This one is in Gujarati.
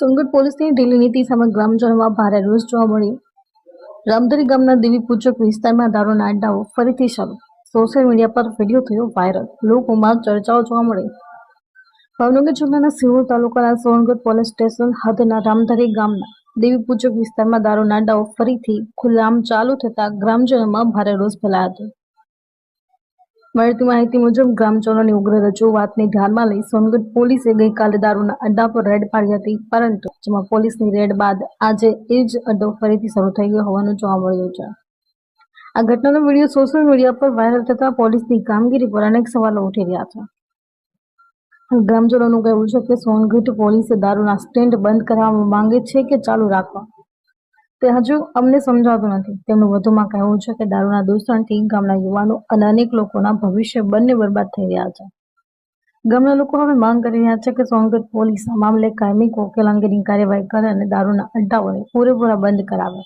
સોનગઢ પોલીસની ઢીલી નીતિ સામે ગ્રામજનોમાં ભારે રોષ જોવા મળ્યો. રામધરી ગામના દેવી પૂજક વિસ્તારમાં દારૂના અડ્ડાઓ ફરીથી શરૂ. સોશિયલ મીડિયા પર વીડિયો થયો વાયરલ લોકોમાં ચર્ચાઓ જોવા મળી. ભાવનગર જિલ્લાના સિહોર તાલુકાના સોનગઢ પોલીસ સ્ટેશન હદના રામધરી ગામના દેવી પૂજક વિસ્તારમાં દારૂના અડ્ડાઓ ફરીથી ખુલ્લામ ચાલુ થતા ગ્રામજનોમાં ભારે રોષ ફેલાયો હતો. મળતી માહિતી મુજબ ગ્રામજનોની ઉગ્ર રજૂઆતને ધ્યાનમાં લઈ સોનગઢ પોલીસે ગઈકાલે દારૂના અડ્ડા પર રેડ પાડી હતી, પરંતુ જેમાં પોલીસની રેડ બાદ આજે એ જ અડ્ડો ફરીથી શરૂ થઈ ગયો હોવાનું જોવા મળ્યું છે. આ ઘટનાનો વીડિયો સોશિયલ મીડિયા પર વાયરલ થતા પોલીસની કામગીરી પર અનેક સવાલો ઉઠી રહ્યા છે. ગ્રામજનોનું કહેવું છે કે સોનગઢ પોલીસે દારૂના સ્ટેન્ડ બંધ કરાવવા માંગે છે કે ચાલુ રાખવા? તે હજુ અમને સમજાતું નથી. તેમનું વધુમાં કહેવું છે કે દારૂના દૂષણથી ગામના યુવાનો અને અનેક લોકોના ભવિષ્ય બંને બરબાદ થઈ રહ્યા છે. ગામના લોકો હવે માંગ કરી રહ્યા છે કે સોનગઢ પોલીસ આ મામલે કાયમી ઉકેલ અંગેની કાર્યવાહી કરે અને દારૂના અડ્ડાઓને પૂરેપૂરા બંધ કરાવે.